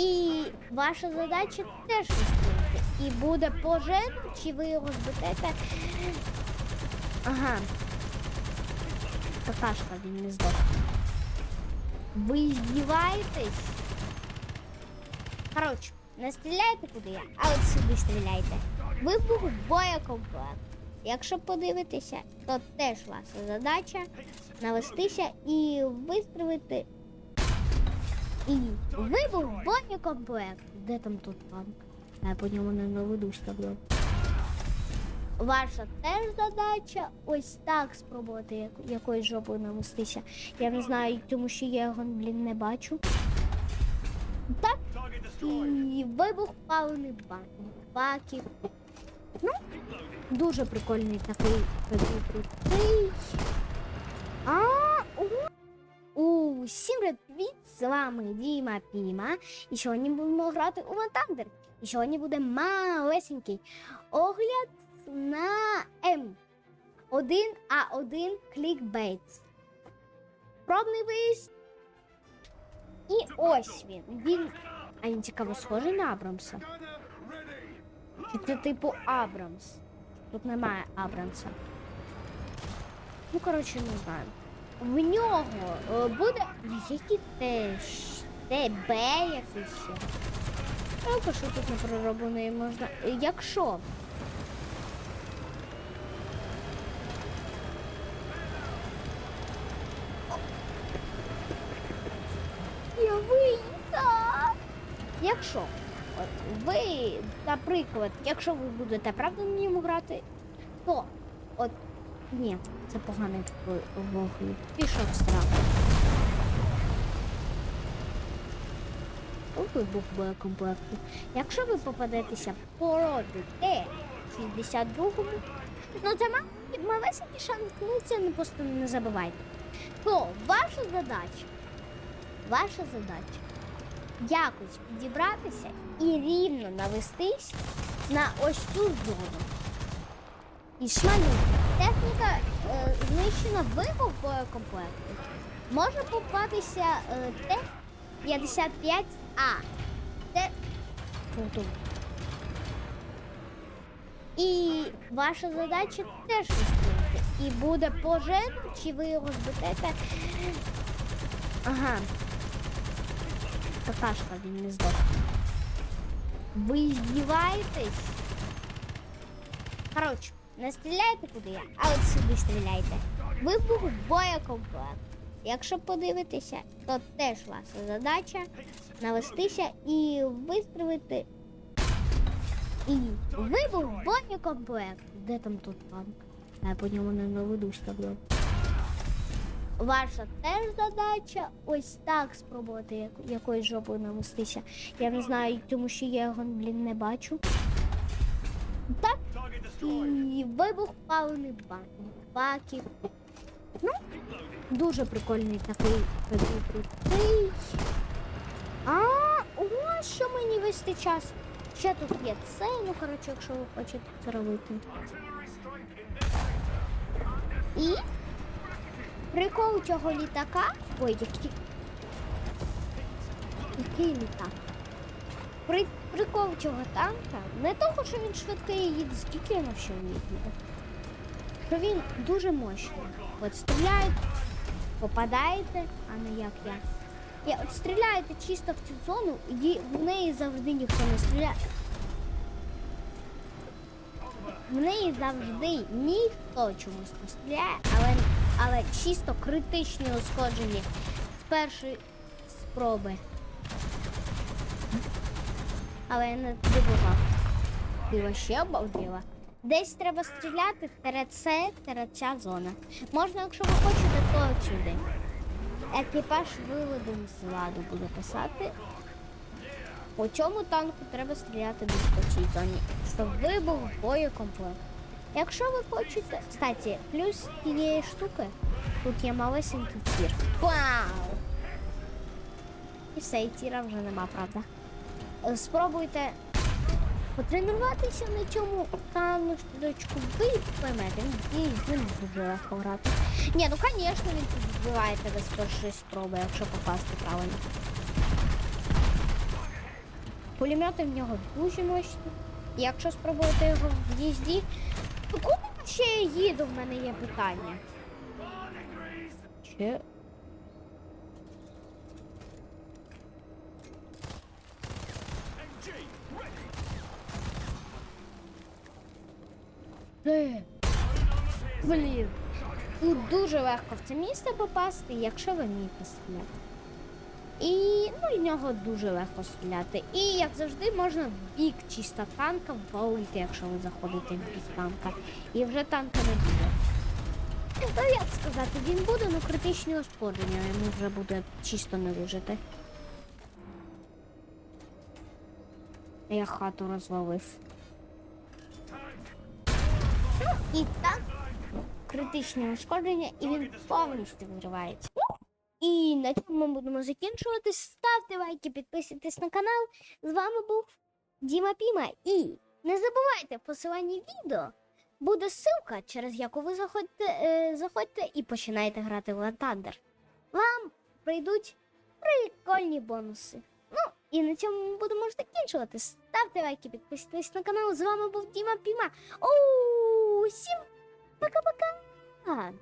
І ваша задача теж вистрілити. І буде пожежа, чи ви його збитете. Ага. Какашка він не здох. Ви здіваєтесь? Коротше, не стріляйте куди я, а от сюди стріляйте. Вибух боєкомплект. Якщо подивитися, то теж ваша задача навестися і вистрілити. І вибух боєкомплект. Де там тут танк? Я по ньому не наведусь тобі. Ваша теж задача ось так спробувати як, якоюсь жопою навестися. Я не знаю, тому що я його, блін, не бачу. Так. І вибух паливних баків. Ну, дуже прикольний такий. А, у, у, всім привіт! З вами Діма Піма. І сьогодні будемо грати у Вантандер. І сьогодні буде малесенький огляд на М1А1 клікбейт. Пробний виїзд. І ось він. Він. А він цікаво схожий на Абрамса. Чи це типу Абрамс? Тут немає Абрамса. Ну, коротше, не знаю. В нього е, буде який теж ТБ якийсь ще. Ну, що тут не пророблений можна. Якщо. Я виїхав. Якщо от ви, наприклад, якщо ви будете правда на ньому грати, то от ні, це поганий вогонь. Пішов страх. Вибух боєкомплекту. Якщо ви попадетеся по роду Т-62, ну це ма- малесенький шанс, ну це не просто не забувайте. То ваша задача, ваша задача якось підібратися і рівно навестись на ось цю зону. І шмалю. Техніка е, знищена вибух боєкомплекту. Може попатися е, Т-55А. Т... Тут. І ваша задача теж вистрілити. І буде пожежа, чи ви його збитете. Ага. Какашка він не здох. Ви здіваєтесь? Коротше, не стріляйте куди я, а от сюди стріляйте. Вибух боєкомплект. Якщо подивитися, то теж ваша задача навестися і вистрілити. І вибух боєкомплект. Де там тут танк? Я по ньому не наведусь тобі. Ваша теж задача ось так спробувати як, якоюсь жопою навестися. Я не знаю, тому що я його, блін, не бачу. Так. І вибух паливних баків. Ну, дуже прикольний такий крутий. А, ось що мені весь цей час. Ще тут є це, ну коротше, якщо ви хочете це робити. І прикол цього літака. Ой, який. Який літак? При... Прикол цього танка не того, що він швидко їде, скільки він ще їде. Що він дуже мощний. От стріляють, попадаєте, а не як я. Я от стріляєте чисто в цю зону, і в неї завжди ніхто не стріляє. В неї завжди ніхто чомусь не стріляє, але, але чисто критичні ушкодження з першої спроби. Але я не дивував. Ти вообще обалділа. Десь треба стріляти перед це, перед ця зона. Можна, якщо ви хочете, то отсюди. Екіпаж виведений з ладу буде писати. По цьому танку треба стріляти десь по цій зоні, щоб вибув боєкомплект. Якщо ви хочете, кстати, плюс тієї штуки, тут є малесенький тір. Вау! І все, і тіра вже нема, правда. Е, Спробуйте потренуватися на цьому таночку. Ви поймете, він з ним дуже легко грати. Ні, ну звісно, він вбиває тебе з першої спроби, якщо попасти правильно. Пулемети в нього дуже мощні. Якщо спробувати його в їзді, то куди ще я їду, в мене є питання. Чи... Де? Блін. Тут дуже легко в це місце попасти, якщо ви вмієте стріляти. І ну, в нього дуже легко стріляти. І як завжди можна бік чисто танка валити, якщо ви заходите в бік танка. І вже танка не буде. Ну, як сказати, він буде, ну критичні ушкодження, йому вже буде чисто не вижити. Я хату розвалив. І так критичне ушкодження, і він повністю виривається. І на цьому ми будемо закінчувати. Ставте лайки, підписуйтесь на канал. З вами був Діма Піма. І не забувайте, в посиланні відео буде ссылка, через яку ви заходьте, е, заходьте і починаєте грати в War Вам прийдуть прикольні бонуси. Ну, і на цьому ми будемо закінчувати. Ставте лайки, підписуйтесь на канал. З вами був Діма Піма. Оу, всім пока-пока!